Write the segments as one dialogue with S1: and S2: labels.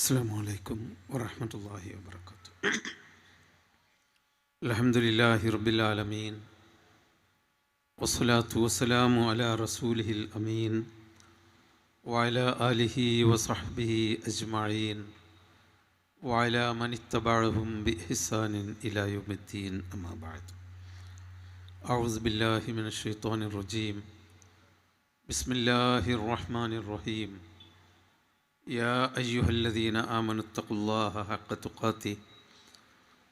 S1: السلام عليكم ورحمة الله وبركاته. الحمد لله رب العالمين والصلاة والسلام على رسوله الأمين وعلى آله وصحبه أجمعين وعلى من اتبعهم بإحسان إلى يوم الدين. أما بعد أعوذ بالله من الشيطان الرجيم. بسم الله الرحمن الرحيم. يا أيها الذين آمنوا اتقوا الله حق تقاته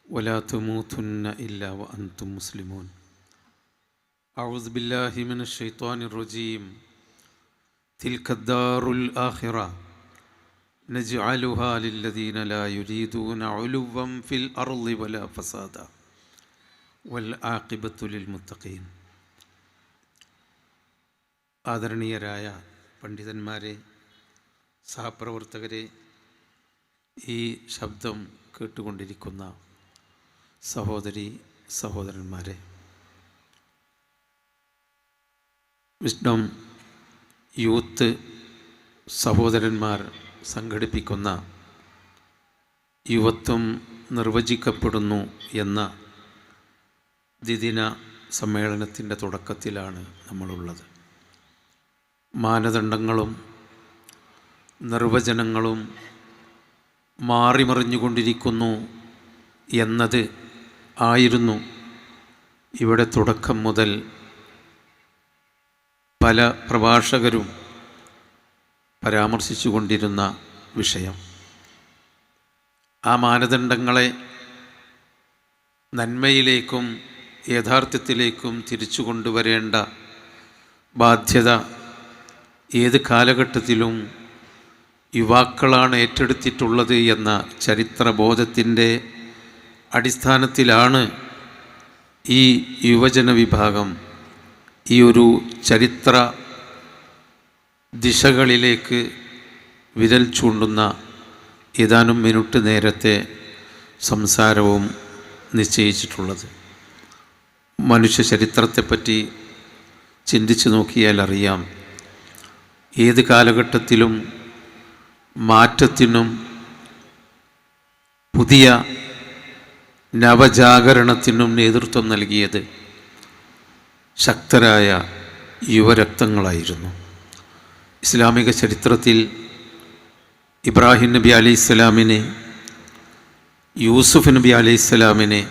S1: ولا تموتن إلا وأنتم مسلمون أعوذ بالله من الشيطان الرجيم تلك الدار الآخرة نجعلها للذين لا يريدون علوا في الأرض ولا فسادا والعاقبة للمتقين ആദരണീയരായ പണ്ഡിതന്മാരെ സഹപ്രവർത്തകരെ ഈ ശബ്ദം കേട്ടുകൊണ്ടിരിക്കുന്ന സഹോദരി സഹോദരന്മാരെ വിഷ്ണം യൂത്ത് സഹോദരന്മാർ സംഘടിപ്പിക്കുന്ന യുവത്വം നിർവചിക്കപ്പെടുന്നു എന്ന ദ്വിദിന സമ്മേളനത്തിന്റെ തുടക്കത്തിലാണ് നമ്മളുള്ളത്. മാനദണ്ഡങ്ങളും നിർവചനങ്ങളും മാറിമറിഞ്ഞുകൊണ്ടിരിക്കുന്നു എന്നത് ആയിരുന്നു ഇവിടെ തുടക്കം മുതൽ. പല പ്രഭാഷകരും പരാമർശിച്ചുകൊണ്ടിരുന്ന വിഷയം. ആ മാനദണ്ഡങ്ങളെ നന്മയിലേക്കും യഥാർത്ഥത്തിലേക്കും തിരിച്ചു കൊണ്ടുവരേണ്ട ബാധ്യത ഏത് കാലഘട്ടത്തിലും യുവാക്കളാണ് ഏറ്റെടുത്തിട്ടുള്ളത് എന്ന ചരിത്രബോധത്തിന്റെ അടിസ്ഥാനത്തിലാണ് ഈ യുവജന വിഭാഗം ഈ ഒരു ചരിത്ര ദിശകളിലേക്ക് വിരൽ ചൂണ്ടുന്ന ഏതാനും മിനിറ്റ് നേരത്തെ സംസാരവും നിശ്ചയിച്ചിട്ടുള്ളത്. മനുഷ്യ ചരിത്രത്തെപ്പറ്റി ചിന്തിച്ചു നോക്കിയാൽ അറിയാം. ഏത് കാലഘട്ടത്തിലും മാറ്റത്തിനും പുതിയ നവജാഗരണത്തിനും നേതൃത്വം നൽകിയത് ശക്തരായ യുവരക്തങ്ങളായിരുന്നു. ഇസ്ലാമിക ചരിത്രത്തിൽ ഇബ്രാഹിം നബി അലൈഹി ഇസ്ലാമിനെ യൂസുഫ് നബി അലൈഹി ഇസ്ലാമിനെ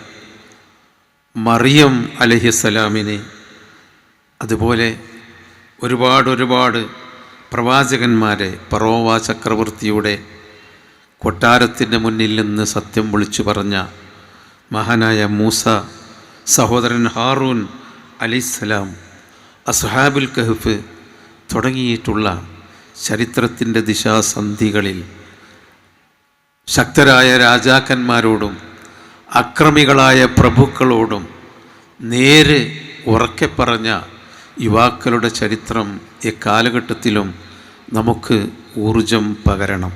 S1: മറിയം അലഹിസ്സലാമിനെ അതുപോലെ ഒരുപാട് ഒരുപാട് പ്രവാചകന്മാരെ പറോവ ചക്രവർത്തിയുടെ കൊട്ടാരത്തിന്റെ മുന്നിൽ നിന്ന് സത്യം വിളിച്ചു പറഞ്ഞ മഹാനായ മൂസ സഹോദരൻ ഹാറൂൻ അലിസ്സലാം അസ്ഹാബുൽ കഹഫ് തുടങ്ങിയിട്ടുള്ള ചരിത്രത്തിന്റെ ദിശാസന്ധികളിൽ ശക്തരായ രാജാക്കന്മാരോടും അക്രമികളായ പ്രഭുക്കളോടും നേര് ഉറക്കെ പറഞ്ഞ യുവാക്കളുടെ ചരിത്രം എക്കാലഘട്ടത്തിലും നമുക്ക് ഊർജം പകരണം.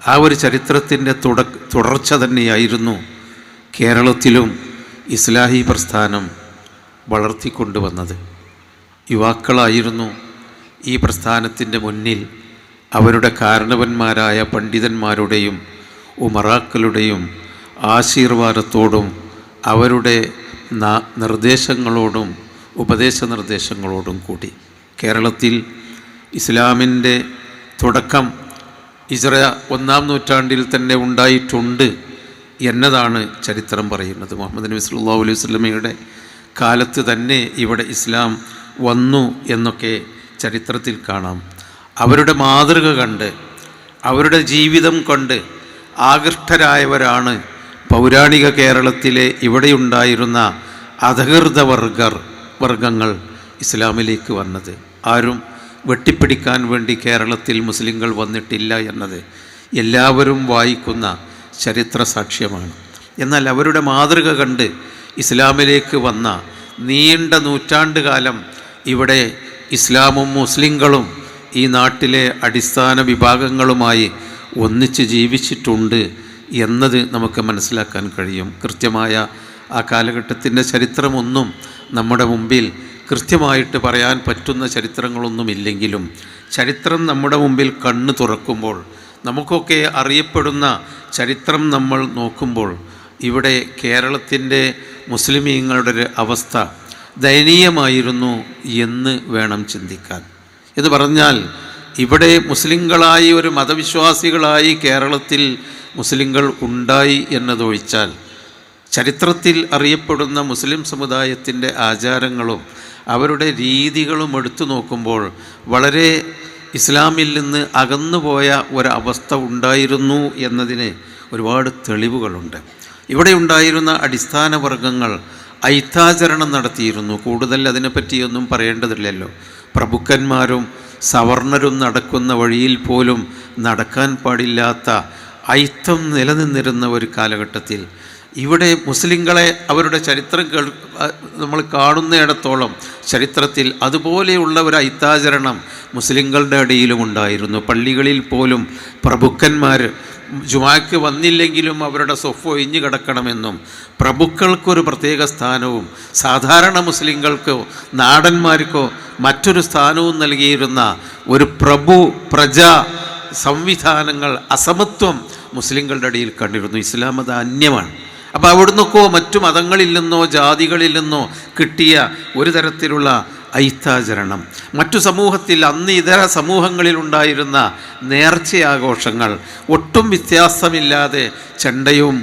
S1: ആ ഒരു ചരിത്രത്തിന്റെ തുട തുടർച്ച തന്നെയായിരുന്നു കേരളത്തിലും ഇസ്ലാഹി പ്രസ്ഥാനം വളർത്തിക്കൊണ്ടുവന്നത് യുവാക്കളായിരുന്നു ഈ പ്രസ്ഥാനത്തിന്റെ മുന്നിൽ അവരുടെ കാരണവന്മാരായ പണ്ഡിതന്മാരുടെയും ഉമറാക്കളുടെയും ആശീർവാദത്തോടും അവരുടെ നിർദ്ദേശങ്ങളോടും ഉപദേശ നിർദ്ദേശങ്ങളോടും കൂടി. കേരളത്തിൽ ഇസ്ലാമിന്റെ തുടക്കം ഇസ്ര ഒന്നാം നൂറ്റാണ്ടിൽ തന്നെ ഉണ്ടായിട്ടുണ്ട് എന്നതാണ് ചരിത്രം പറയുന്നത്. മുഹമ്മദ് നബി സല്ലാ അലൈഹി വസ്ലമയുടെ കാലത്ത് തന്നെ ഇവിടെ ഇസ്ലാം വന്നു എന്നൊക്കെ ചരിത്രത്തിൽ കാണാം. അവരുടെ മാതൃക കണ്ട് അവരുടെ ജീവിതം കണ്ട് ആകൃഷ്ടരായവരാണ് പൗരാണിക കേരളത്തിലെ ഇവിടെയുണ്ടായിരുന്ന അധകൃത വർഗർ വർഗങ്ങൾ ഇസ്ലാമിലേക്ക് വന്നത്. ആരും വെട്ടിപ്പിടിക്കാൻ വേണ്ടി കേരളത്തിൽ മുസ്ലിങ്ങൾ വന്നിട്ടില്ല എന്നത് എല്ലാവരും വായിക്കുന്ന ചരിത്ര സാക്ഷ്യമാണ് എന്നാൽ അവരുടെ മാതൃക കണ്ട് ഇസ്ലാമിലേക്ക് വന്ന നീണ്ട നൂറ്റാണ്ട് കാലം ഇവിടെ ഇസ്ലാമും മുസ്ലിങ്ങളും ഈ നാട്ടിലെ അടിസ്ഥാന വിഭാഗങ്ങളുമായി ഒന്നിച്ച് ജീവിച്ചിട്ടുണ്ട് എന്നത് നമുക്ക് മനസ്സിലാക്കാൻ കഴിയും. കൃത്യമായ ആ കാലഘട്ടത്തിന്റെ ചരിത്രമൊന്നും നമ്മുടെ മുമ്പിൽ കൃത്യമായിട്ട് പറയാൻ പറ്റുന്ന ചരിത്രങ്ങളൊന്നുമില്ലെങ്കിലും ചരിത്രം നമ്മുടെ മുമ്പിൽ കണ്ണ് തുറക്കുമ്പോൾ നമുക്കൊക്കെ അറിയപ്പെടുന്ന ചരിത്രം നമ്മൾ നോക്കുമ്പോൾ ഇവിടെ കേരളത്തിന്റെ മുസ്ലിമീങ്ങളുടെ ഒരു അവസ്ഥ ദയനീയമായിരുന്നു എന്ന് വേണം ചിന്തിക്കാൻ. എന്ന് പറഞ്ഞാൽ ഇവിടെ മുസ്ലിങ്ങളായി ഒരു മതവിശ്വാസികളായി കേരളത്തിൽ മുസ്ലിങ്ങൾ ഉണ്ടായി എന്നതൊഴിച്ചാൽ ചരിത്രത്തിൽ അറിയപ്പെടുന്ന മുസ്ലിം സമുദായത്തിന്റെ ആചാരങ്ങളും അവരുടെ രീതികളും എടുത്തു നോക്കുമ്പോൾ വളരെ ഇസ്ലാമിൽ നിന്ന് അകന്നുപോയ ഒരവസ്ഥ ഉണ്ടായിരുന്നു എന്നതിന് ഒരുപാട് തെളിവുകളുണ്ട്. ഇവിടെ ഉണ്ടായിരുന്ന അടിസ്ഥാന വർഗങ്ങൾ ഐത്താചരണം നടത്തിയിരുന്നു. കൂടുതൽ അതിനെപ്പറ്റിയൊന്നും പറയേണ്ടതില്ലല്ലോ. പ്രഭുക്കന്മാരും സവർണരും നടക്കുന്ന വഴിയിൽ പോലും നടക്കാൻ പാടില്ലാത്ത ഐത്തം നിലനിന്നിരുന്ന ഒരു കാലഘട്ടത്തിൽ ഇവിടെ മുസ്ലിങ്ങളെ അവരുടെ ചരിത്രം കേൾ നമ്മൾ കാണുന്നിടത്തോളം ചരിത്രത്തിൽ അതുപോലെയുള്ള ഒരു ഐത്താചരണം മുസ്ലിങ്ങളുടെ ഇടയിലും ഉണ്ടായിരുന്നു. പള്ളികളിൽ പോലും പ്രഭുക്കന്മാർ ജുമാക്ക് വന്നില്ലെങ്കിലും അവരുടെ സ്വഫ് ഒഴിഞ്ഞു കിടക്കണമെന്നും പ്രഭുക്കൾക്കൊരു പ്രത്യേക സ്ഥാനവും സാധാരണ മുസ്ലിങ്ങൾക്കോ നാടന്മാർക്കോ മറ്റൊരു സ്ഥാനവും നൽകിയിരുന്ന ഒരു പ്രഭു പ്രജ സംവിധാനങ്ങൾ അസമത്വം മുസ്ലിങ്ങളുടെ ഇടയിൽ കണ്ടിരുന്നു. ഇസ്ലാം അത് അന്യമാണ്. അപ്പോൾ അവിടുന്നൊക്കെ മറ്റു മതങ്ങളിൽ നിന്നോ ജാതികളിൽ നിന്നോ കിട്ടിയ ഒരു തരത്തിലുള്ള ഐത്താചരണം മറ്റു സമൂഹത്തിൽ അന്ന് ഇതര സമൂഹങ്ങളിലുണ്ടായിരുന്ന നേർച്ചയാഘോഷങ്ങൾ ഒട്ടും വ്യത്യാസമില്ലാതെ ചെണ്ടയും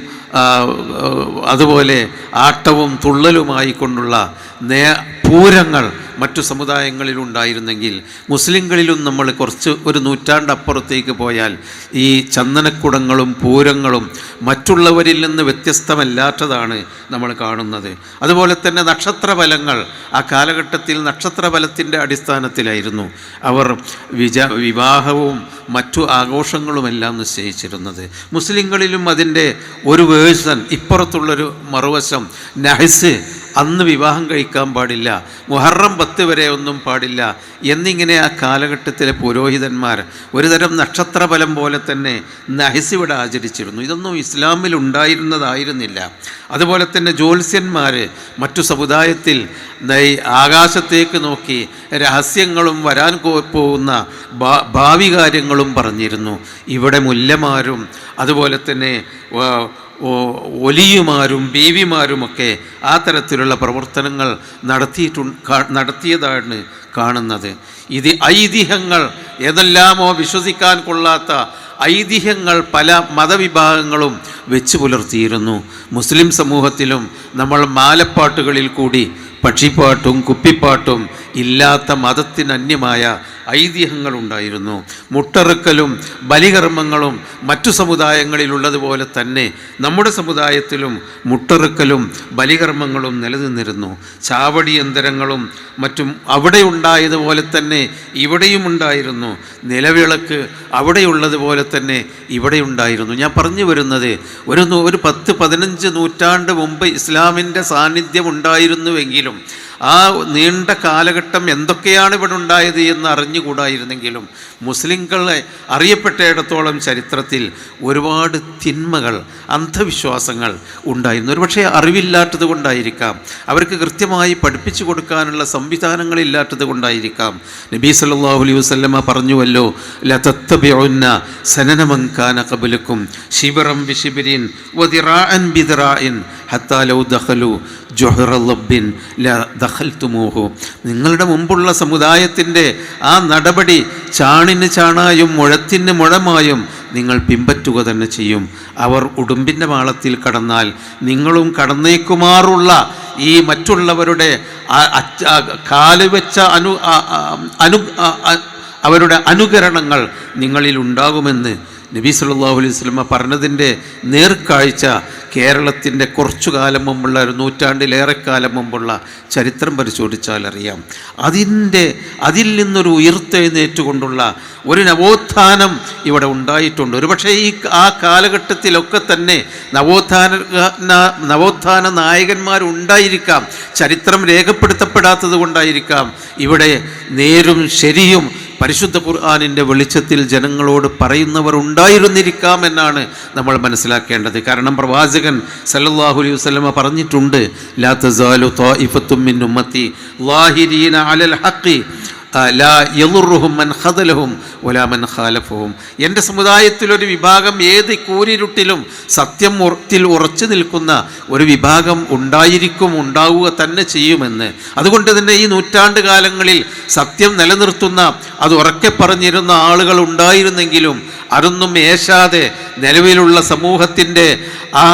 S1: അതുപോലെ ആട്ടവും തുള്ളലുമായി കൊണ്ടുള്ള നേ പൂരങ്ങൾ മറ്റു സമുദായങ്ങളിൽ ഉണ്ടായിരുന്നെങ്കിൽ മുസ്ലിങ്ങളിലും നമ്മൾ കുറച്ച് ഒരു നൂറ്റാണ്ടപ്പുറത്തേക്ക് പോയാൽ ഈ ചന്ദനക്കുടങ്ങളും പൂരങ്ങളും മറ്റുള്ളവരിൽ നിന്ന് വ്യത്യസ്തമല്ലാത്തതാണ് നമ്മൾ കാണുന്നത്. അതുപോലെ തന്നെ നക്ഷത്രഫലങ്ങൾ ആ കാലഘട്ടത്തിൽ നക്ഷത്രഫലത്തിന്റെ അടിസ്ഥാനത്തിലായിരുന്നു അവർ വിജ വിവാഹവും മറ്റു ആഘോഷങ്ങളുമെല്ലാം നിശ്ചയിച്ചിരുന്നത്. മുസ്ലിങ്ങളിലും അതിന്റെ ഒരു വേഴ്സൺ ഇപ്പുറത്തുള്ളൊരു മറുവശം നഹസ് അന്ന് വിവാഹം കഴിക്കാൻ പാടില്ല മുഹറം പത്ത് വരെ ഒന്നും പാടില്ല എന്നിങ്ങനെ ആ കാലഘട്ടത്തിലെ പുരോഹിതന്മാർ ഒരുതരം നക്ഷത്രഫലം പോലെ തന്നെ നഹസിവിടെ ആചരിച്ചിരുന്നു. ഇതൊന്നും ഇസ്ലാമിൽ ഉണ്ടായിരുന്നതായിരുന്നില്ല. അതുപോലെ തന്നെ ജ്യോത്സ്യന്മാർ മറ്റു സമുദായത്തിൽ ആകാശത്തേക്ക് നോക്കി രഹസ്യങ്ങളും വരാൻ പോകുന്ന ഭാവി കാര്യങ്ങളും പറഞ്ഞിരുന്നു. ഇവിടെ മുല്ലമാരും അതുപോലെ തന്നെ ഒലിയുമാരും ബീവിമാരുമൊക്കെ ആ തരത്തിലുള്ള പ്രവർത്തനങ്ങൾ നടത്തിയിട്ടു നടത്തിയതാണ് കാണുന്നത്. ഇത് ഐതിഹ്യങ്ങൾ ഏതെല്ലാമോ വിശ്വസിക്കാൻ കൊള്ളാത്ത ഐതിഹ്യങ്ങൾ പല മതവിഭാഗങ്ങളും വെച്ച് പുലർത്തിയിരുന്നു. മുസ്ലിം സമൂഹത്തിലും നമ്മൾ മാലപ്പാട്ടുകളിൽ കൂടി പക്ഷിപ്പാട്ടും കുപ്പിപ്പാട്ടും ഇല്ലാത്ത മതത്തിനന്യമായ ഐതിഹ്യങ്ങളുണ്ടായിരുന്നു. മുട്ടറുക്കലും ബലികർമ്മങ്ങളും മറ്റു സമുദായങ്ങളിലുള്ളതുപോലെ തന്നെ നമ്മുടെ സമുദായത്തിലും മുട്ടറുക്കലും ബലികർമ്മങ്ങളും നിലനിന്നിരുന്നു. ചാവടി യന്ത്രങ്ങളും മറ്റും അവിടെ ഉണ്ടായതുപോലെ തന്നെ ഇവിടെയും ഉണ്ടായിരുന്നു നിലവിളക്ക് അവിടെയുള്ളതുപോലെ തന്നെ ഇവിടെ ഉണ്ടായിരുന്നു ഞാൻ പറഞ്ഞു വരുന്നത് ഒരു ഒരു പത്ത് പതിനഞ്ച് നൂറ്റാണ്ട് മുമ്പ് ഇസ്ലാമിന്റെ സാന്നിധ്യം ഉണ്ടായിരുന്നുവെങ്കിലും ആ നീണ്ട കാലഘട്ടം എന്തൊക്കെയാണ് ഇവിടെ ഉണ്ടായത് എന്ന് അറിഞ്ഞുകൂടായിരുന്നെങ്കിലും മുസ്ലിങ്ങളെ അറിയപ്പെട്ടിടത്തോളം ചരിത്രത്തിൽ ഒരുപാട് തിന്മകൾ അന്ധവിശ്വാസങ്ങൾ ഉണ്ടായിരുന്നു. ഒരുപക്ഷെ അറിവില്ലാത്തത് കൊണ്ടായിരിക്കാം അവർക്ക് കൃത്യമായി പഠിപ്പിച്ചു കൊടുക്കാനുള്ള സംവിധാനങ്ങളില്ലാത്തത് കൊണ്ടായിരിക്കാം. നബീ സല്ലാഹു അലൈഹി വസല്ലമ പറഞ്ഞുവല്ലോ ലതത്തബിഉന്ന സനനമങ്കാന കബലക്കും ശിബറം ബിശിബിരിൻ വദിറാഅൻ ബിദിറാഇൻ ഹത്താ ലൗ ജൊഹറ ലബ്ബിൻ ല ദഖൽത്തുമൂഹു നിങ്ങളുടെ മുമ്പുള്ള സമുദായത്തിന്റെ ആ നടപടി ചാണിന് ചാണായും മുഴത്തിന് മുഴമായും നിങ്ങൾ പിമ്പറ്റുക തന്നെ ചെയ്യും. അവർ ഉടുമ്പിന്റെ മാളത്തിൽ കടന്നാൽ നിങ്ങളും കടന്നേക്കുമാറുള്ള ഈ മറ്റുള്ളവരുടെ ആ- അച്ച- കാൽ വെച്ച അനു അനു അവരുടെ അനുകരണങ്ങൾ നിങ്ങളിൽ ഉണ്ടാകുമെന്ന് നബി സല്ലല്ലാഹു അലൈഹി പറഞ്ഞതിന്റെ നേർക്കാഴ്ച കേരളത്തിന്റെ കുറച്ചു കാലം മുമ്പുള്ള ഒരു നൂറ്റാണ്ടിലേറെക്കാലം മുമ്പുള്ള ചരിത്രം പരിശോധിച്ചാൽ അറിയാം. അതിന്റെ അതിൽ നിന്നൊരു ഉയർത്തെഴുന്നേറ്റുകൊണ്ടുള്ള ഒരു നവോത്ഥാനം ഇവിടെ ഉണ്ടായിട്ടുണ്ട്. ഒരുപക്ഷേ ഈ ആ കാലഘട്ടത്തിലൊക്കെ തന്നെ നവോത്ഥാന നവോത്ഥാന നായകന്മാരുണ്ടായിരിക്കാം. ചരിത്രം രേഖപ്പെടുത്തപ്പെടാത്തത് കൊണ്ടായിരിക്കാം. ഇവിടെ നേരും ശരിയും പരിശുദ്ധ ഖുർആാനിന്റെ വെളിച്ചത്തിൽ ജനങ്ങളോട് പറയുന്നവർ ഉണ്ടായിരുന്നിരിക്കാം എന്നാണ് നമ്മൾ മനസ്സിലാക്കേണ്ടത്. കാരണം പ്രവാചകൻ സല്ലല്ലാഹു അലൈഹി വസ്ലമ പറഞ്ഞിട്ടുണ്ട് ലാ തസാലു ത്വാഇഫത്തും മിൻ ഉമ്മത്തി ലാഹിരീന അലൽ ഹഖി. ലാ യലുറുഹും മൻ ഖദലഹും വലാ മൻ ഖാലഫഹും. എന്റെ സമുദായത്തിലൊരു വിഭാഗം ഏത് കൂരിരുട്ടിലും സത്യം ഉറത്തിൽ ഉറച്ചു നിൽക്കുന്ന ഒരു വിഭാഗം ഉണ്ടായിരിക്കും ഉണ്ടാവുക തന്നെ ചെയ്യുമെന്ന്. അതുകൊണ്ട് തന്നെ ഈ നൂറ്റാണ്ട് കാലങ്ങളിൽ സത്യം നിലനിർത്തുന്ന അത് ഉറക്കെ പറഞ്ഞിരുന്ന ആളുകൾ ഉണ്ടായിരുന്നെങ്കിലും അതൊന്നും ഏശാതെ നിലവിലുള്ള സമൂഹത്തിന്റെ ആ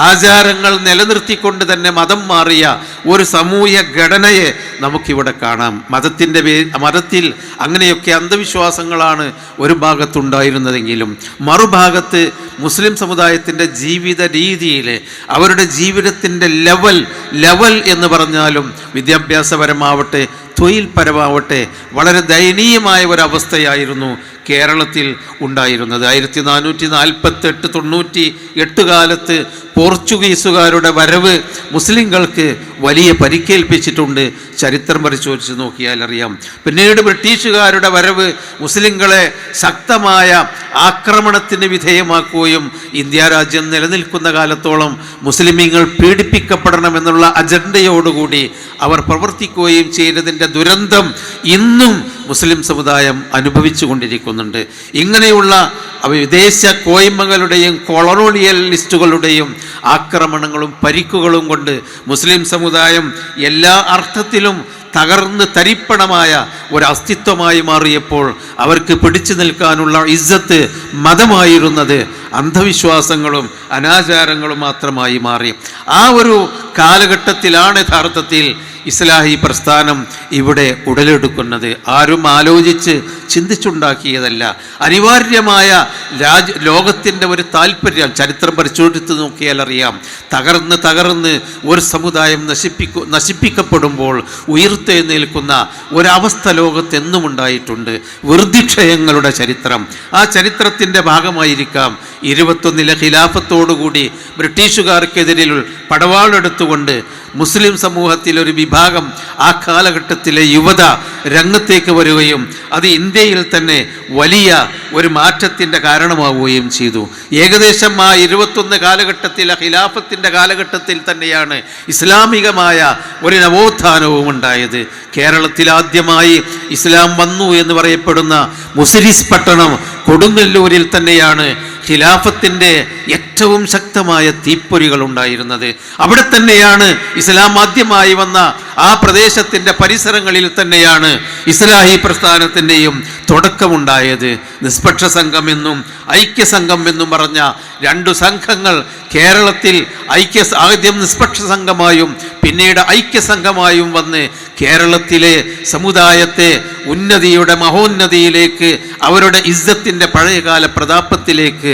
S1: ആചാരങ്ങൾ നിലനിർത്തിക്കൊണ്ട് തന്നെ മതം മാറിയ ഒരു സമൂഹ ഘടനയെ നമുക്കിവിടെ കാണാം. മതത്തിന്റെ പേ മതത്തിൽ അങ്ങനെയൊക്കെ അന്ധവിശ്വാസങ്ങളാണ് ഒരു ഭാഗത്തുണ്ടായിരുന്നതെങ്കിലും മറുഭാഗത്ത് മുസ്ലിം സമുദായത്തിന്റെ ജീവിത രീതിയിൽ അവരുടെ ജീവിതത്തിന്റെ ലെവൽ ലെവൽ എന്ന് പറഞ്ഞാലും വിദ്യാഭ്യാസപരമാവട്ടെ തൊഴിൽപരമാവട്ടെ വളരെ ദയനീയമായ ഒരവസ്ഥയായിരുന്നു കേരളത്തിൽ ഉണ്ടായിരുന്നത്. ആയിരത്തി നാനൂറ്റി നാൽപ്പത്തെട്ട് തൊണ്ണൂറ്റി എട്ട് കാലത്ത് പോർച്ചുഗീസുകാരുടെ വരവ് മുസ്ലിങ്ങൾക്ക് വലിയ പരിക്കേൽപ്പിച്ചിട്ടുണ്ട്. ചരിത്രം പരിശോധിച്ച് നോക്കിയാൽ അറിയാം. പിന്നീട് ബ്രിട്ടീഷുകാരുടെ വരവ് മുസ്ലിങ്ങളെ ശക്തമായ ആക്രമണത്തിന് വിധേയമാക്കുകയും ഇന്ത്യ രാജ്യം നിലനിൽക്കുന്ന കാലത്തോളം മുസ്ലിമീങ്ങൾ പീഡിപ്പിക്കപ്പെടണമെന്നുള്ള അജണ്ടയോടുകൂടി അവർ പ്രവർത്തിക്കുകയും ചെയ്തതിന്റെ ദുരന്തം ഇന്നും മുസ്ലിം സമുദായം അനുഭവിച്ചു കൊണ്ടിരിക്കുന്നുണ്ട്. ഇങ്ങനെയുള്ള വിദേശ കോയ്മകളുടെയും കൊളോണിയലിസ്റ്റുകളുടെയും ആക്രമണങ്ങളും പരിക്കുകളും കൊണ്ട് മുസ്ലിം സമുദായം എല്ലാ അർത്ഥത്തിലും തകർന്ന് തരിപ്പണമായ ഒരു അസ്തിത്വമായി മാറിയപ്പോൾ അവർക്ക് പിടിച്ചു നിൽക്കാനുള്ള ഇജ്ജത്ത് മതമായിരുന്നത് അന്ധവിശ്വാസങ്ങളും അനാചാരങ്ങളും മാത്രമായി മാറി. ആ ഒരു കാലഘട്ടത്തിലാണ് യഥാർത്ഥത്തിൽ ഇസ്ലാഹി പ്രസ്ഥാനം ഇവിടെ ഉടലെടുക്കുന്നത്. ആരും ആലോചിച്ച് ചിന്തിച്ചുണ്ടാക്കിയതല്ല. അനിവാര്യമായ രാജ ലോകത്തിന്റെ ഒരു താല്പര്യം ചരിത്രം പരിശോധിച്ച് നോക്കിയാൽ അറിയാം. തകർന്ന് തകർന്ന് ഒരു സമുദായം നശിപ്പിക്കു നശിപ്പിക്കപ്പെടുമ്പോൾ ഉയർത്തെഴുന്നേൽക്കുന്ന ഒരവസ്ഥ ലോകത്ത് എന്നും ഉണ്ടായിട്ടുണ്ട്. വൃദ്ധിക്ഷയങ്ങളുടെ ചരിത്രം. ആ ചരിത്രത്തിന്റെ ഭാഗമായിരിക്കാം ഇരുപത്തൊന്നിലെ ഖിലാഫത്തോടുകൂടി ബ്രിട്ടീഷുകാർക്കെതിരിൽ പടവാളെടുത്തുകൊണ്ട് മുസ്ലിം സമൂഹത്തിൽ ഒരു വിഭാഗം ആ കാലഘട്ടത്തിലെ യുവത രംഗത്തേക്ക് വരികയും അത് ഇന്ത്യയിൽ തന്നെ വലിയ ഒരു മാറ്റത്തിന്റെ കാരണമാവുകയും ചെയ്തു. ഏകദേശം ആ ഇരുപത്തൊന്ന് കാലഘട്ടത്തിലെ ഖിലാഫത്തിന്റെ കാലഘട്ടത്തിൽ തന്നെയാണ് ഇസ്ലാമികമായ ഒരു നവോത്ഥാനവും ഉണ്ടായത്. കേരളത്തിൽ ആദ്യമായി ഇസ്ലാം വന്നു എന്ന് പറയപ്പെടുന്ന മുസിരിസ് പട്ടണം കൊടുങ്ങല്ലൂരിൽ തന്നെയാണ് ഖിലാഫത്തിന്റെ ഏറ്റവും ശക്തമായ തീപ്പൊരികൾ ഉണ്ടായിരുന്നത്. അവിടെ തന്നെയാണ് ഇസ്ലാം ആദ്യമായി വന്ന ആ പ്രദേശത്തിന്റെ പരിസരങ്ങളിൽ തന്നെയാണ് ഇസ്ലാഹി പ്രസ്ഥാനത്തിന്റെയും തുടക്കമുണ്ടായത്. നിഷ്പക്ഷ സംഘം എന്നും ഐക്യസംഘം എന്നും പറഞ്ഞ രണ്ടു സംഘങ്ങൾ കേരളത്തിൽ ഐക്യ ആദ്യം നിഷ്പക്ഷ സംഘമായും പിന്നീട് ഐക്യ ഐക്യസംഘമായും വന്ന് കേരളത്തിലെ സമുദായത്തെ ഉന്നതിയുടെ മഹോന്നതിയിലേക്ക് അവരുടെ ഇസ്സത്തിന്റെ പഴയകാല പ്രതാപത്തിലേക്ക്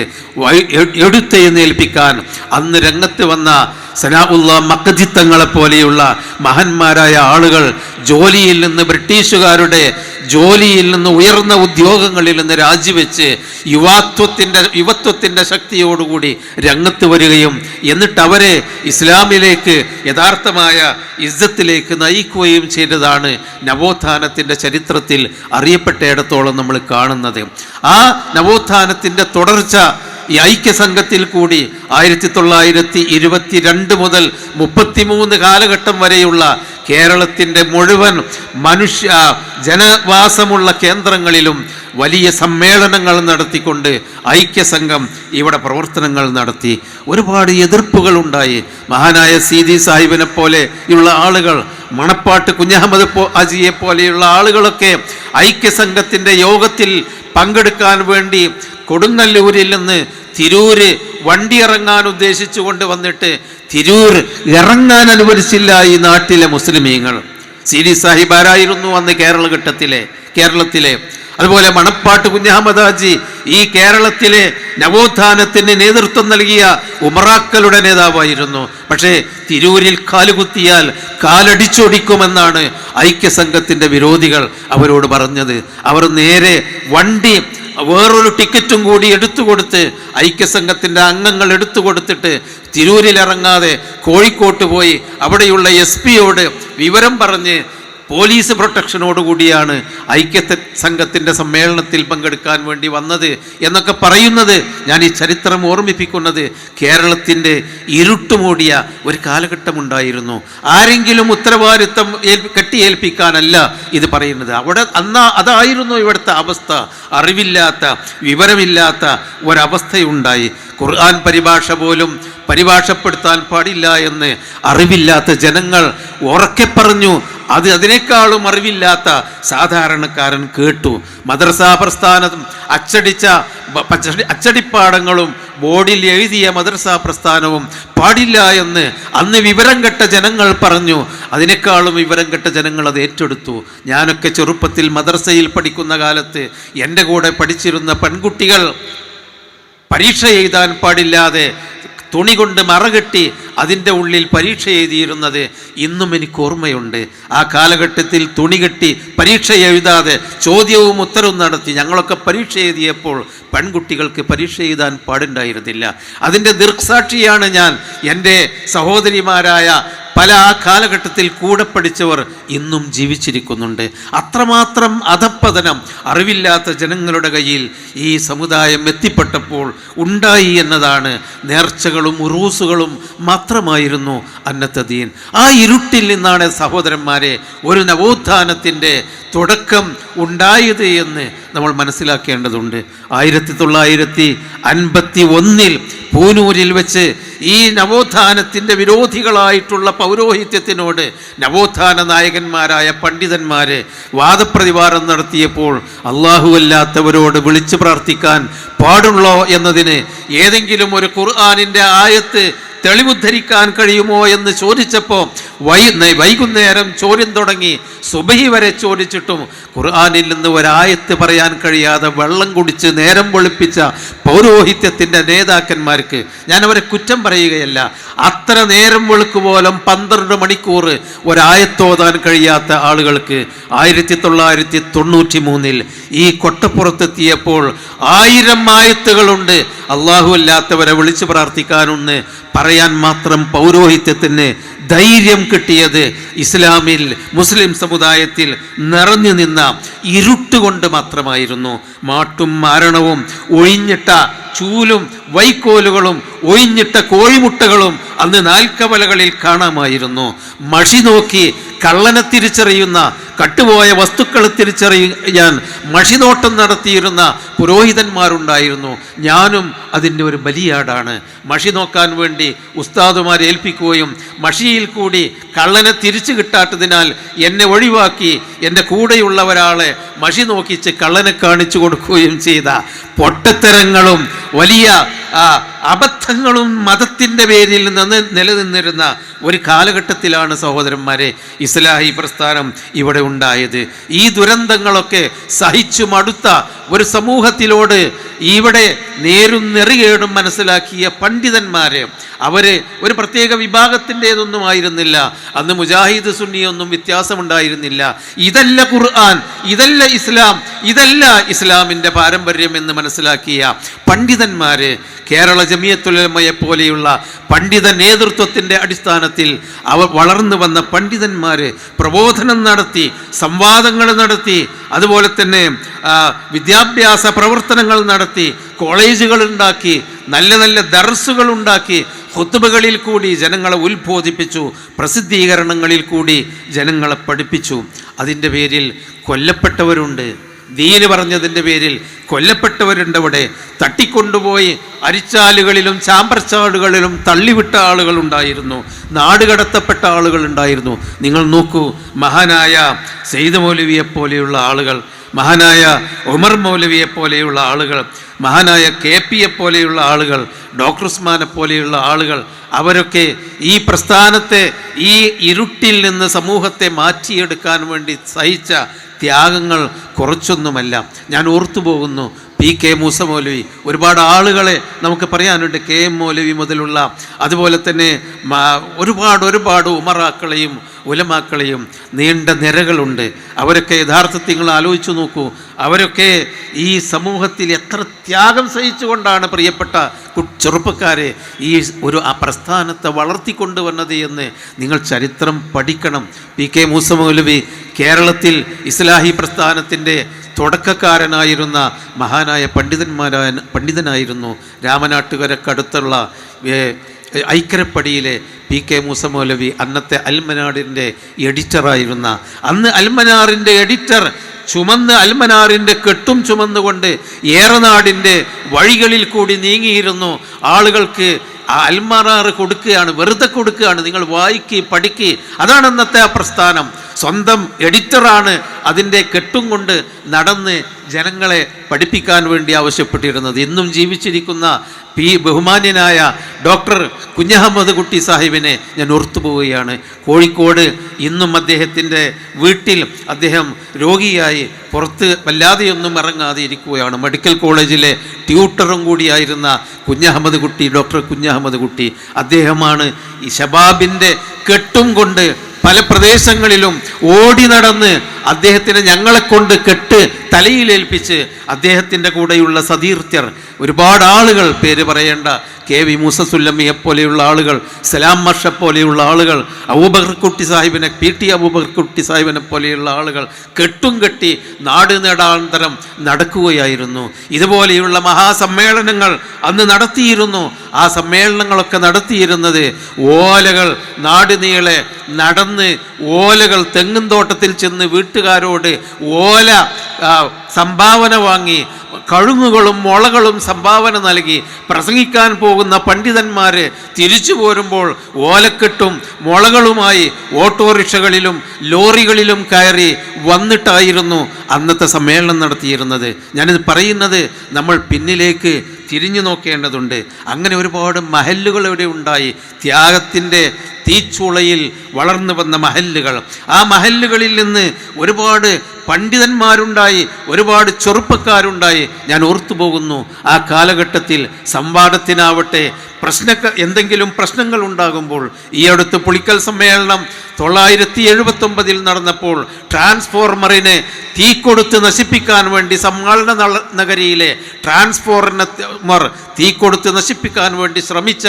S1: എടുത്തെഴുന്നേൽപ്പിക്കാൻ അന്ന് രംഗത്ത് വന്ന സനാഉള്ള മക്കജിത്തങ്ങളെ പോലെയുള്ള മഹന്മാരായ ആളുകൾ ജോലിയിൽ നിന്ന് ബ്രിട്ടീഷുകാരുടെ ജോലിയിൽ നിന്ന് ഉയർന്ന ഉദ്യോഗങ്ങളിൽ നിന്ന് രാജിവെച്ച് യുവാത്വത്തിന്റെ യുവത്വത്തിന്റെ ശക്തിയോടുകൂടി രംഗത്ത് വരികയും എന്നിട്ട് അവരെ ഇസ്ലാമിലേക്ക് യഥാർത്ഥമായ ഇസ്സത്തിലേക്ക് നയിക്കുകയും ചെയ്തതാണ് നവോത്ഥാനത്തിന്റെ ചരിത്രത്തിൽ അറിയപ്പെട്ടയിടത്തോളം നമ്മൾ കാണുന്നത്. ആ നവോത്ഥാനത്തിന്റെ തുടർച്ച ഈ ഐക്യസംഘത്തിൽ കൂടി ആയിരത്തി തൊള്ളായിരത്തി ഇരുപത്തിരണ്ട് മുതൽ മുപ്പത്തിമൂന്ന് കാലഘട്ടം വരെയുള്ള കേരളത്തിന്റെ മുഴുവൻ മനുഷ്യ ജനവാസമുള്ള കേന്ദ്രങ്ങളിലും വലിയ സമ്മേളനങ്ങൾ നടത്തിക്കൊണ്ട് ഐക്യസംഘം ഇവിടെ പ്രവർത്തനങ്ങൾ നടത്തി. ഒരുപാട് എതിർപ്പുകൾ ഉണ്ടായി. മഹാനായ ദി സാഹിബിനെ പോലെ ഉള്ള ആളുകൾ മണപ്പാട്ട് കുഞ്ഞഹമ്മദ് അജിയെ പോലെയുള്ള ആളുകളൊക്കെ ഐക്യസംഘത്തിന്റെ യോഗത്തിൽ പങ്കെടുക്കാൻ വേണ്ടി കൊടുങ്ങല്ലൂരിൽ നിന്ന് തിരൂര് വണ്ടി ഇറങ്ങാൻ ഉദ്ദേശിച്ചു കൊണ്ട് വന്നിട്ട് തിരൂർ ഇറങ്ങാൻ അനുവദിച്ചില്ല ഈ നാട്ടിലെ മുസ്ലിമീങ്ങൾ. സി ഡി സാഹിബ് ആരായിരുന്നു അന്ന് കേരളഘട്ടത്തിലെ കേരളത്തിലെ? അതുപോലെ മണപ്പാട്ട് കുഞ്ഞഹമ്മദ് ഹാജി ഈ കേരളത്തിലെ നവോത്ഥാനത്തിന് നേതൃത്വം നൽകിയ ഉമറാക്കളുടെ നേതാവായിരുന്നു. പക്ഷേ തിരൂരിൽ കാലുകുത്തിയാൽ കാലടിച്ചൊടിക്കുമെന്നാണ് ഐക്യസംഘത്തിന്റെ വിരോധികൾ അവരോട് പറഞ്ഞത്. അവർ നേരെ വണ്ടി വേറൊരു ടിക്കറ്റും കൂടി എടുത്തു കൊടുത്ത് ഐക്യസംഘത്തിന്റെ അംഗങ്ങൾ എടുത്തു കൊടുത്തിട്ട് തിരൂരിലിറങ്ങാതെ കോഴിക്കോട്ട് പോയി അവിടെയുള്ള എസ് പിയോട് വിവരം പറഞ്ഞ് പോലീസ് പ്രൊട്ടക്ഷനോടുകൂടിയാണ് ഐക്യത്തെ സംഘത്തിന്റെ സമ്മേളനത്തിൽ പങ്കെടുക്കാൻ വേണ്ടി വന്നത് എന്നൊക്കെ പറയുന്നത് ഞാൻ ഈ ചരിത്രം ഓർമ്മിപ്പിക്കുന്നത്. കേരളത്തിന്റെ ഇരുട്ടുമൂടിയ ഒരു കാലഘട്ടമുണ്ടായിരുന്നു. ആരെങ്കിലും ഉത്തരവാദിത്തം കെട്ടിയേൽപ്പിക്കാനല്ല ഇത് പറയുന്നത്. അവിടെ അന്നാ അതായിരുന്നു ഇവിടുത്തെ അവസ്ഥ. അറിവില്ലാത്ത വിവരമില്ലാത്ത ഒരവസ്ഥയുണ്ടായി. ഖുർആൻ പരിഭാഷ പോലും പരിഭാഷപ്പെടുത്താൻ പാടില്ല എന്ന് അറിവില്ലാത്ത ജനങ്ങൾ ഉറക്കെ പറഞ്ഞു അത് അതിനേക്കാളും അറിവില്ലാത്ത സാധാരണക്കാരൻ കേട്ടു. മദ്രസാ പ്രസ്ഥാനം അച്ചടിച്ച അച്ചടിപ്പാടങ്ങളും ബോർഡിൽ എഴുതിയ മദ്രസാ പ്രസ്ഥാനവും പാടില്ല എന്ന് അന്ന് വിവരം കെട്ട ജനങ്ങൾ പറഞ്ഞു. അതിനേക്കാളും വിവരം കെട്ട ജനങ്ങൾ അത് ഏറ്റെടുത്തു. ഞാനൊക്കെ ചെറുപ്പത്തിൽ മദ്രസയിൽ പഠിക്കുന്ന കാലത്ത് എന്റെ കൂടെ പഠിച്ചിരുന്ന പെൺകുട്ടികൾ പരീക്ഷ എഴുതാൻ പാടില്ലാതെ തുണി കൊണ്ട് മറകെട്ടി അതിന്റെ ഉള്ളിൽ പരീക്ഷ എഴുതിയിരുന്നത് ഇന്നും എനിക്ക് ഓർമ്മയുണ്ട്. ആ കാലഘട്ടത്തിൽ തുണി കെട്ടി പരീക്ഷ എഴുതാതെ ചോദ്യവും ഉത്തരവും നടത്തി ഞങ്ങളൊക്കെ പരീക്ഷ എഴുതിയപ്പോൾ പെൺകുട്ടികൾക്ക് പരീക്ഷ എഴുതാൻ പാടുണ്ടായിരുന്നില്ല. അതിന്റെ ദീർഘസാക്ഷിയാണ് ഞാൻ. എന്റെ സഹോദരിമാരായ പല ആ കാലഘട്ടത്തിൽ കൂടെ പഠിച്ചവർ ഇന്നും ജീവിച്ചിരിക്കുന്നുണ്ട്. അത്രമാത്രം അധപ്പതനം അറിവില്ലാത്ത ജനങ്ങളുടെ കയ്യിൽ ഈ സമുദായം എത്തിപ്പെട്ടപ്പോൾ ഉണ്ടായി എന്നതാണ് നേർച്ചകളും ഉറൂസുകളും മാത്രമായിരുന്നു അന്നത്തെ ദീൻ. ആ ഇരുട്ടിൽ നിന്നാണ് സഹോദരന്മാരെ ഒരു നവോത്ഥാനത്തിന്റെ തുടക്കം ഉണ്ടായത് എന്ന് നമ്മൾ മനസ്സിലാക്കേണ്ടതുണ്ട്. ആയിരത്തി തൊള്ളായിരത്തി അൻപത്തി ഒന്നിൽ പൂനൂരിൽ വെച്ച് ഈ നവോത്ഥാനത്തിന്റെ വിരോധികളായിട്ടുള്ള പൗരോഹിത്യത്തിനോട് നവോത്ഥാന നായകന്മാരായ പണ്ഡിതന്മാർ വാദപ്രതിവാദം നടത്തിയപ്പോൾ അല്ലാഹുവല്ലാത്തവരോട് വിളിച്ചു പ്രാർത്ഥിക്കാൻ പാടുള്ളോ എന്നതിന് ഏതെങ്കിലും ഒരു ഖുർആാനിന്റെ ആയത്ത് തെളിവുദ്ധരിക്കാൻ കഴിയുമോ എന്ന് ചോദിച്ചപ്പോൾ വൈ വൈകുന്നേരം ചോദ്യം തുടങ്ങി. സുബഹി വരെ ചോദിച്ചിട്ടും ഖുർആാനിൽ നിന്ന് ഒരായത്ത് പറയാൻ കഴിയാതെ വെള്ളം കുടിച്ച് നേരം വെളുപ്പിച്ച പൗരോഹിത്യത്തിന്റെ നേതാക്കന്മാർക്ക് ഞാൻ അവരെ കുറ്റം പറയുകയല്ല. അത്ര നേരം വെളുക്കുപോലും പന്ത്രണ്ട് മണിക്കൂർ ഒരായത്തോതാൻ കഴിയാത്ത ആളുകൾക്ക് ആയിരത്തി തൊള്ളായിരത്തി തൊണ്ണൂറ്റി മൂന്നിൽ ഈ കൊട്ടപ്പുറത്തെത്തിയപ്പോൾ ആയിരം ആയത്തുകളുണ്ട്. അള്ളാഹു അല്ലാത്തവരെ വിളിച്ചു പ്രാർത്ഥിക്കാനൊന്ന് പറയാൻ മാത്രം പൗരോഹിത്യത്തിന് ധൈര്യം കിട്ടിയത് ഇസ്ലാമിൽ മുസ്ലിം സമുദായത്തിൽ നിറഞ്ഞു നിന്ന ഇരുട്ടുകൊണ്ട് മാത്രമായിരുന്നു. മാട്ടും മാരണവും ഒഴിഞ്ഞിട്ട ചൂലും വൈക്കോലുകളും ഒഴിഞ്ഞിട്ട കോഴിമുട്ടകളും അന്ന് നാൽക്കവലകളിൽ കാണാമായിരുന്നു. മഷി നോക്കി കള്ളനെ തിരിച്ചറിയുന്ന കട്ടുപോയ വസ്തുക്കൾ തിരിച്ചറിയാൻ മഷിനോട്ടം നടത്തിയിരുന്ന പുരോഹിതന്മാരുണ്ടായിരുന്നു. ഞാനും അതിന്റെ ഒരു ബലിയാടാണ്. മഷി നോക്കാൻ വേണ്ടി ഉസ്താദുമാരെ ഏൽപ്പിക്കുകയും മഷിയിൽ കൂടി കള്ളനെ തിരിച്ചു കിട്ടാത്തതിനാൽ എന്നെ ഒഴിവാക്കി എന്റെ കൂടെയുള്ള ഒരാളെ മഷി നോക്കിച്ച് കള്ളനെ കാണിച്ചു കൊടുക്കുകയും ചെയ്ത പൊട്ടത്തരങ്ങളും വലിയ അബദ്ധങ്ങളും മതത്തിന്റെ പേരിൽ നിന്ന് നിലനിന്നിരുന്ന ഒരു കാലഘട്ടത്തിലാണ് സഹോദരന്മാരെ ഇസ്ലാഹി പ്രസ്ഥാനം ഇവിടെ ഉണ്ടായത്. ഈ ദുരന്തങ്ങളൊക്കെ സഹിച്ചു മടുത്ത ഒരു സമൂഹത്തിലോട് ഇവിടെ നേരും നെറികേടും മനസ്സിലാക്കിയ പണ്ഡിതന്മാരെ അവർ ഒരു പ്രത്യേക വിഭാഗത്തിന്റെതൊന്നും ആയിരുന്നില്ല. അന്ന് മുജാഹിദ് സുന്നിയൊന്നും വ്യത്യാസമുണ്ടായിരുന്നില്ല. ഇതല്ല ഖുർആൻ ഇതല്ല ഇസ്ലാം ഇതല്ല ഇസ്ലാമിന്റെ പാരമ്പര്യം എന്ന് മനസ്സിലാക്കിയ പണ്ഡിതന്മാര് കേരള ജമിയത്തുലമയെ പോലെയുള്ള പണ്ഡിത നേതൃത്വത്തിന്റെ അടിസ്ഥാനത്തിൽ അവർ വളർന്നു വന്ന പണ്ഡിതന്മാർ പ്രബോധനം നടത്തി സംവാദങ്ങൾ നടത്തി അതുപോലെ തന്നെ വിദ്യാഭ്യാസ പ്രവർത്തനങ്ങൾ നടത്തി കോളേജുകൾ ഉണ്ടാക്കി നല്ല നല്ല ദർസുകൾ ഉണ്ടാക്കി ഹുത്തുബകളിൽ കൂടി ജനങ്ങളെ ഉത്ബോധിപ്പിച്ചു പ്രസിദ്ധീകരണങ്ങളിൽ കൂടി ജനങ്ങളെ പഠിപ്പിച്ചു. അതിന്റെ പേരിൽ കൊല്ലപ്പെട്ടവരുണ്ട്. ദീന് പറഞ്ഞതിന്റെ പേരിൽ കൊല്ലപ്പെട്ടവരുണ്ട് അവിടെ തട്ടിക്കൊണ്ടുപോയി അരിച്ചാലുകളിലും ചാമ്പർച്ചാടുകളിലും തള്ളിവിട്ട ആളുകളുണ്ടായിരുന്നു. നാടുകടത്തപ്പെട്ട ആളുകളുണ്ടായിരുന്നു. നിങ്ങൾ നോക്കൂ മഹാനായ സെയ്ദ് മൗലവിയെ പോലെയുള്ള ആളുകൾ മഹാനായ ഉമർ മൗലവിയെ പോലെയുള്ള ആളുകൾ മഹാനായ കെ പിയെ പോലെയുള്ള ആളുകൾ ഡോക്ടർ ഉസ്മാനെ പോലെയുള്ള ആളുകൾ അവരൊക്കെ ഈ പ്രസ്ഥാനത്തെ ഈ ഇരുട്ടിൽ നിന്ന് സമൂഹത്തെ മാറ്റിയെടുക്കാൻ വേണ്ടി സഹിച്ച ത്യാഗങ്ങൾ കുറച്ചൊന്നുമല്ല. ഞാൻ ഓർത്തു പോകുന്നു പി കെ മൂസ മൗലവി ഒരുപാട് ആളുകളെ നമുക്ക് പറയാനുണ്ട് കെ എം മൗലവി മുതലുള്ള. അതുപോലെ തന്നെ ഒരുപാട് ഒരുപാട് ഉമറാക്കളെയും ഉലമാക്കളെയും നീണ്ട നിരകളുണ്ട്. അവരൊക്കെ യഥാർത്ഥത്തിൽ നിങ്ങൾ ആലോചിച്ചു നോക്കൂ. അവരൊക്കെ ഈ സമൂഹത്തിൽ എത്ര ത്യാഗം സഹിച്ചുകൊണ്ടാണ് പ്രിയപ്പെട്ട ചെറുപ്പക്കാരെ ഈ ഒരു ആ പ്രസ്ഥാനത്തെ വളർത്തിക്കൊണ്ടുവന്നത് എന്ന് നിങ്ങൾ ചരിത്രം പഠിക്കണം. പി കെ മൂസ മൗലവി കേരളത്തിൽ ഇസ്ലാഹി പ്രസ്ഥാനത്തിന്റെ തുടക്കക്കാരനായിരുന്ന മഹാനായ പണ്ഡിതന്മാരായ പണ്ഡിതനായിരുന്നു രാമനാട്ടുകരക്കടുത്തുള്ള ഐക്കരപ്പടിയിലെ പി കെ മൂസ മൗലവി അന്നത്തെ അൽമനാടിന്റെ എഡിറ്ററായിരുന്ന. അന്ന് അൽമനാറിന്റെ എഡിറ്റർ ചുമന്ന് അൽമനാറിന്റെ കെട്ടും ചുമന്നുകൊണ്ട് ഏറനാടിന്റെ വഴികളിൽ കൂടി നീങ്ങിയിരുന്നു. ആളുകൾക്ക് ആ അൽമനാറ് കൊടുക്കുകയാണ് വെറുതെ കൊടുക്കുകയാണ് നിങ്ങൾ വായിക്കുക പഠിക്കുക അതാണ് അന്നത്തെ ആ പ്രസ്ഥാനം. സ്വന്തം എഡിറ്ററാണ് അതിന്റെ കെട്ടും കൊണ്ട് നടന്ന് ജനങ്ങളെ പഠിപ്പിക്കാൻ വേണ്ടി ആവശ്യപ്പെട്ടിരുന്നത്. ഇന്നും ജീവിച്ചിരിക്കുന്ന പി ബഹുമാന്യനായ ഡോക്ടർ കുഞ്ഞഹമ്മദ് കുട്ടി സാഹിബിനെ ഞാൻ ഓർത്തുപോവുകയാണ്. കോഴിക്കോട് ഇന്നും അദ്ദേഹത്തിന്റെ വീട്ടിൽ അദ്ദേഹം രോഗിയായി പുറത്ത് വല്ലാതെയൊന്നും ഇറങ്ങാതെ ഇരിക്കുകയാണ്. മെഡിക്കൽ കോളേജിലെ ട്യൂട്ടറും കൂടിയായിരുന്ന കുഞ്ഞഹമ്മദ് കുട്ടി ഡോക്ടർ കുഞ്ഞഹമ്മദ് കുട്ടി അദ്ദേഹമാണ് ഈ ഷബാബിന്റെ കെട്ടും കൊണ്ട് പല പ്രദേശങ്ങളിലും ഓടി നടന്ന് അദ്ദേഹത്തിന് ഞങ്ങളെ കൊണ്ട് കെട്ട് തലയിലേൽപ്പിച്ച് അദ്ദേഹത്തിന്റെ കൂടെയുള്ള സതീർത്ഥ്യർ ഒരുപാട് ആളുകൾ പേര് പറയേണ്ട കെ വി മൂസസുല്ലമ്മയെ പോലെയുള്ള ആളുകൾ സലാം മർഷ പോലെയുള്ള ആളുകൾ അബൂബക്കർ കുട്ടി സാഹിബിനെ പി ടി അബൂബക്കർ കുട്ടി സാഹിബിനെ പോലെയുള്ള ആളുകൾ കെട്ടും കെട്ടി നാട് നേടാന്തരം നടക്കുകയായിരുന്നു. ഇതുപോലെയുള്ള മഹാസമ്മേളനങ്ങൾ അന്ന് നടത്തിയിരുന്നു. ആ സമ്മേളനങ്ങളൊക്കെ നടത്തിയിരുന്നത് ഓലകൾ നാട് നീളെ നടന്ന് ഓലകൾ തെങ്ങും തോട്ടത്തിൽ ചെന്ന് വീട്ടുകാരോട് ഓല സംഭാവന വാങ്ങി കഴുങ്ങുകളും മുളകളും സംഭാവന നൽകി പ്രസംഗിക്കാൻ പോകുന്ന പണ്ഡിതന്മാര് തിരിച്ചു പോരുമ്പോൾ ഓലക്കെട്ടും മുളകളുമായി ഓട്ടോറിക്ഷകളിലും ലോറികളിലും കയറി വന്നിട്ടായിരുന്നു അന്നത്തെ സമ്മേളനം നടത്തിയിരുന്നത്. ഞാനിത് പറയുന്നത് നമ്മൾ പിന്നിലേക്ക് തിരിഞ്ഞു നോക്കേണ്ടതുണ്ട്. അങ്ങനെ ഒരുപാട് മഹല്ലുകൾ ഇവിടെ ഉണ്ടായി. ത്യാഗത്തിന്റെ തീച്ചുളയിൽ വളർന്നു വന്ന മഹല്ലുകൾ. ആ മഹല്ലുകളിൽ നിന്ന് ഒരുപാട് പണ്ഡിതന്മാരുണ്ടായി ഒരുപാട് ചെറുപ്പക്കാരുണ്ടായി. ഞാൻ ഓർത്തു പോകുന്നു ആ കാലഘട്ടത്തിൽ സംവാദത്തിനാവട്ടെ പ്രശ്ന എന്തെങ്കിലും പ്രശ്നങ്ങൾ ഉണ്ടാകുമ്പോൾ ഈ അടുത്ത് പുളിക്കൽ സമ്മേളനം തൊള്ളായിരത്തി എഴുപത്തൊമ്പതിൽ നടന്നപ്പോൾ ട്രാൻസ്ഫോർമറിനെ തീ കൊടുത്ത് നശിപ്പിക്കാൻ വേണ്ടി സമ്മേളന നഗരിയിലെ ട്രാൻസ്ഫോർമർ തീ കൊടുത്ത് നശിപ്പിക്കാൻ വേണ്ടി ശ്രമിച്ച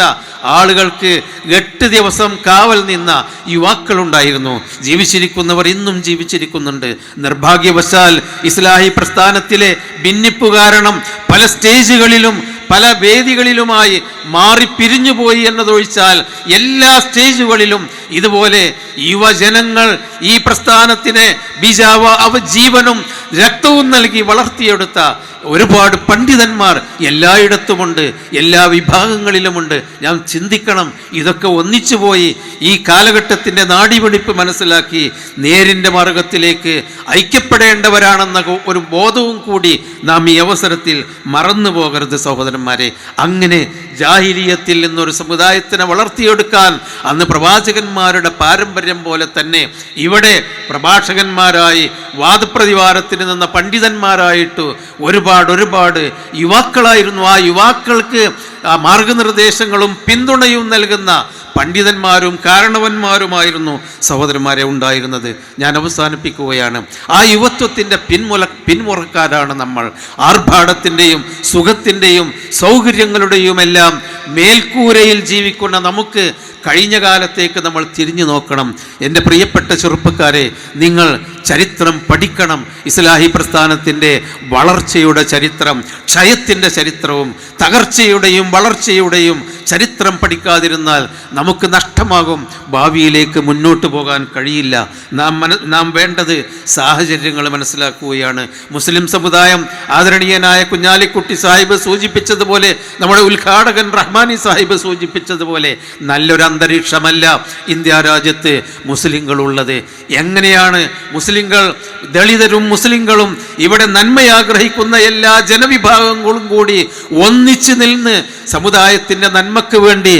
S1: ആളുകൾക്ക് എട്ട് ദിവസം കാവൽ നിന്ന യുവാക്കളുണ്ടായിരുന്നു. ജീവിച്ചിരിക്കുന്നവർ ഇന്നും ജീവിച്ചിരിക്കുന്നുണ്ട്. നിർഭാഗ്യവശാൽ ഇസ്ലാഹി പ്രസ്ഥാനത്തിലെ ഭിന്നിപ്പ് കാരണം പല സ്റ്റേജുകളിലും പല വേദികളിലുമായി മാറി പിരിഞ്ഞുപോയി എന്നതൊഴിച്ചാൽ എല്ലാ സ്റ്റേജുകളിലും ഇതുപോലെ യുവജനങ്ങൾ ഈ പ്രസ്ഥാനത്തിന് ബിജാവ അവ ജീവനും രക്തവും നൽകി വളർത്തിയെടുത്ത ഒരുപാട് പണ്ഡിതന്മാർ എല്ലായിടത്തുമുണ്ട് എല്ലാ വിഭാഗങ്ങളിലുമുണ്ട്. ഞാൻ ചിന്തിക്കണം ഇതൊക്കെ ഒന്നിച്ചു പോയി ഈ കാലഘട്ടത്തിന്റെ നാടിപിടിപ്പ് മനസ്സിലാക്കി നേരിന്റെ മാർഗത്തിലേക്ക് ഐക്യപ്പെടേണ്ടവരാണെന്ന ഒരു ബോധവും കൂടി നാം ഈ അവസരത്തിൽ മറന്നു പോകരുത് സഹോദരന്മാരെ. അങ്ങനെ ജാഹിലിയത്തിൽ നിന്നൊരു സമുദായത്തിനെ വളർത്തിയെടുക്കാൻ അന്ന് പ്രവാചകന്മാരുടെ പാരമ്പര്യം പോലെ തന്നെ ഇവിടെ പ്രഭാഷകന്മാരായി വാദപ്രതിവാരത്തിന് നിന്ന പണ്ഡിതന്മാരായിട്ട് ഒരുപാട് ഒരുപാട് ഒരുപാട് യുവാക്കളായിരുന്നു. ആ യുവാക്കൾക്ക് ആ മാർഗനിർദ്ദേശങ്ങളും പിന്തുണയും നൽകുന്ന പണ്ഡിതന്മാരും കാരണവന്മാരുമായിരുന്നു സഹോദരന്മാരെ ഉണ്ടായിരുന്നത്. ഞാൻ അവസാനിപ്പിക്കുകയാണ്. ആ യുവത്വത്തിന്റെ പിന്മുല പിന്മുറക്കാരാണ് നമ്മൾ. ആർഭാടത്തിന്റെയും സുഖത്തിന്റെയും സൗകര്യങ്ങളുടെയുമെല്ലാം മേൽക്കൂരയിൽ ജീവിക്കുന്ന നമുക്ക് കഴിഞ്ഞ കാലത്തേക്ക് നമ്മൾ തിരിഞ്ഞു നോക്കണം. എന്റെ പ്രിയപ്പെട്ട ചെറുപ്പക്കാരെ നിങ്ങൾ ചരിത്രം പഠിക്കണം. ഇസ്ലാഹി പ്രസ്ഥാനത്തിന്റെ വളർച്ചയുടെ ചരിത്രം ക്ഷയത്തിന്റെ ചരിത്രവും തകർച്ചയുടെയും വളർച്ചയുടെയും ചരിത്രം പഠിക്കാതിരുന്നാൽ നമുക്ക് നഷ്ടമാകും. ഭാവിയിലേക്ക് മുന്നോട്ട് പോകാൻ കഴിയില്ല. നാം മന നാം വേണ്ടത് സാഹചര്യങ്ങൾ മനസ്സിലാക്കുകയാണ്. മുസ്ലിം സമുദായം ആദരണീയനായ കുഞ്ഞാലിക്കുട്ടി സാഹിബ് സൂചിപ്പിച്ചതുപോലെ നമ്മുടെ ഉദ്ഘാടകൻ റഹ്മാനി സാഹിബ് സൂചിപ്പിച്ചതുപോലെ നല്ലൊരു അന്തരീക്ഷമല്ല ഇന്ത്യ രാജ്യത്ത് മുസ്ലിങ്ങളുള്ളത്. എങ്ങനെയാണ് മുസ്ലിങ്ങൾ ദളിതരും മുസ്ലിങ്ങളും ഇവിടെ നന്മയാഗ്രഹിക്കുന്ന എല്ലാ ജനവിഭാഗങ്ങളും കൂടി ഒന്നിച്ചു നിന്ന് സമുദായത്തിന്റെ നന്മക്ക് വേണ്ടി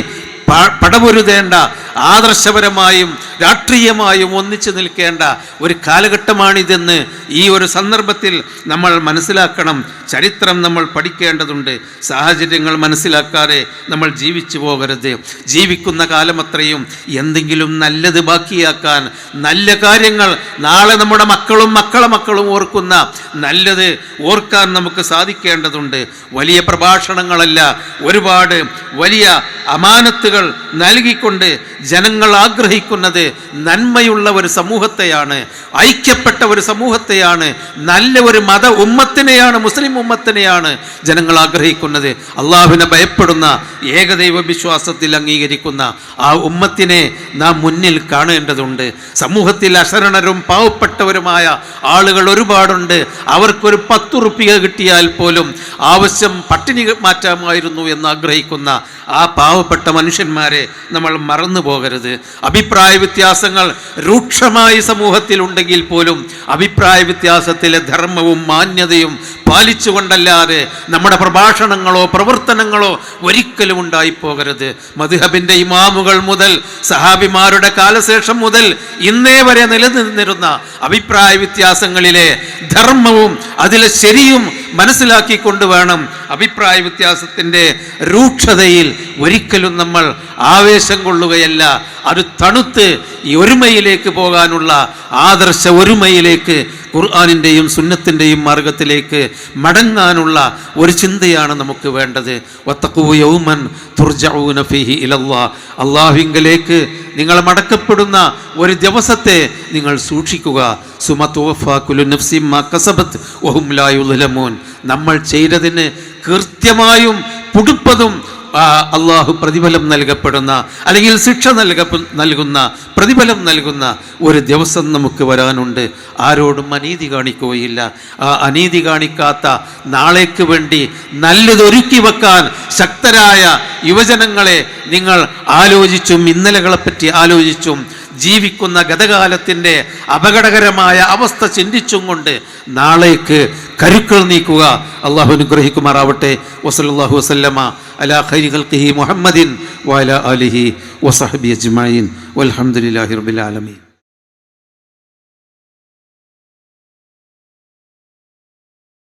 S1: പടപൊരുതേണ്ട ആദർശപരമായും രാഷ്ട്രീയമായും ഒന്നിച്ചു നിൽക്കേണ്ട ഒരു കാലഘട്ടമാണിതെന്ന് ഈ ഒരു സന്ദർഭത്തിൽ നമ്മൾ മനസ്സിലാക്കണം. ചരിത്രം നമ്മൾ പഠിക്കേണ്ടതുണ്ട്. സാഹചര്യങ്ങൾ മനസ്സിലാക്കാതെ നമ്മൾ ജീവിച്ചു പോകരുത്. ജീവിക്കുന്ന കാലമത്രയും എന്തെങ്കിലും നല്ലത് ബാക്കിയാക്കാൻ നല്ല കാര്യങ്ങൾ നാളെ നമ്മുടെ മക്കളും മക്കളെ മക്കളും ഓർക്കുന്ന നല്ലത് ഓർക്കാൻ നമുക്ക് സാധിക്കേണ്ടതുണ്ട്. വലിയ പ്രഭാഷണങ്ങളല്ല ഒരുപാട് വലിയ അമാനത്തുകൾ നൽകിക്കൊണ്ട് ജനങ്ങൾ ആഗ്രഹിക്കുന്നത് നന്മയുള്ള ഒരു സമൂഹത്തെയാണ് ഐക്യപ്പെട്ട ഒരു സമൂഹത്തെയാണ് നല്ല ഒരു മത ഉമ്മത്തിനെയാണ് മുസ്ലിം ഉമ്മത്തിനെയാണ് ജനങ്ങൾ ആഗ്രഹിക്കുന്നത്. അള്ളാഹുവിനെ ഭയപ്പെടുന്ന ഏകദൈവ വിശ്വാസത്തിൽ അംഗീകരിക്കുന്ന ആ ഉമ്മത്തിനെ നാം മുന്നിൽ കാണേണ്ടതുണ്ട്. സമൂഹത്തിൽ അശരണരും പാവപ്പെട്ടവരുമായ ആളുകൾ ഒരുപാടുണ്ട്. അവർക്കൊരു പത്ത് റുപ്യ കിട്ടിയാൽ പോലും ആവശ്യം പട്ടിണി മാറ്റാമായിരുന്നു എന്ന് ആഗ്രഹിക്കുന്ന ആ പാവപ്പെട്ട മനുഷ്യന്മാരെ നമ്മൾ മറന്നു പോകരുത്. അഭിപ്രായ വ്യത്യാസങ്ങൾ രൂക്ഷമായി സമൂഹത്തിൽ ഉണ്ടെങ്കിൽ പോലും അഭിപ്രായ വ്യത്യാസത്തിലെ ധർമ്മവും മാന്യതയും പാലിച്ചുകൊണ്ടല്ലാതെ നമ്മുടെ പ്രഭാഷണങ്ങളോ പ്രവർത്തനങ്ങളോ ഒരിക്കലും ഉണ്ടായി പോകരുത്. മധുഹബിന്റെ ഇമാമുകൾ മുതൽ സഹാബിമാരുടെ കാലശേഷം മുതൽ ഇന്നേ വരെ നിലനിന്നിരുന്ന അഭിപ്രായ വ്യത്യാസങ്ങളിലെ ധർമ്മവും അതിലെ ശരിയും മനസ്സിലാക്കിക്കൊണ്ട് വേണം അഭിപ്രായ വ്യത്യാസത്തിന്റെ രൂക്ഷതയിൽ ഒരിക്കലും നമ്മൾ ആവേശം കൊള്ളുകയല്ല. അത് തണുത്ത് ഈ ഒരുമയിലേക്ക് പോകാനുള്ള ആദർശ ഒരുമയിലേക്ക് ഖുർആാനിന്റെയും സുന്നത്തിന്റെയും മാർഗത്തിലേക്ക് മടങ്ങാനുള്ള ഒരു ചിന്തയാണ് നമുക്ക് വേണ്ടത്. യൗമൻ തുർജഊന ഫീഹി ഇലല്ലാ. അള്ളാഹുവിങ്കലേക്ക് നിങ്ങൾ മടക്കപ്പെടുന്ന ഒരു ദിവസത്തെ നിങ്ങൾ സൂക്ഷിക്കുക. നമ്മൾ ചെയ്തതിന് കൃത്യമായും പുടുപ്പതും അള്ളാഹു പ്രതിഫലം നൽകപ്പെടുന്ന അല്ലെങ്കിൽ ശിക്ഷ നൽക നൽകുന്ന പ്രതിഫലം നൽകുന്ന ഒരു ദിവസം നമുക്ക് വരാനുണ്ട്. ആരോടും അനീതി കാണിക്കുകയില്ല. ആ അനീതി കാണിക്കാത്ത നാളേക്ക് വേണ്ടി നല്ലതൊരുക്കി വെക്കാൻ ശക്തരായ യുവജനങ്ങളെ നിങ്ങൾ ആലോചിച്ചും ഇന്നലകളെപ്പറ്റി ആലോചിച്ചും ജീവിക്കുന്ന ഗതകാലത്തിന്റെ അപകടകരമായ അവസ്ഥ ചിന്തിച്ചും കൊണ്ട് നാളേക്ക് കരുക്കൾ നീക്കുക. അള്ളാഹു അനുഗ്രഹിക്കുമാറാവട്ടെ. വസലാഹു വസല്ലമ അലാ ഖൈരി മുഹമ്മദിൻ വഅലാ ആലിഹി വസഹബി അജ്മഈൻ. വൽഹംദുലില്ലാഹി റബ്ബിൽ ആലമീൻ.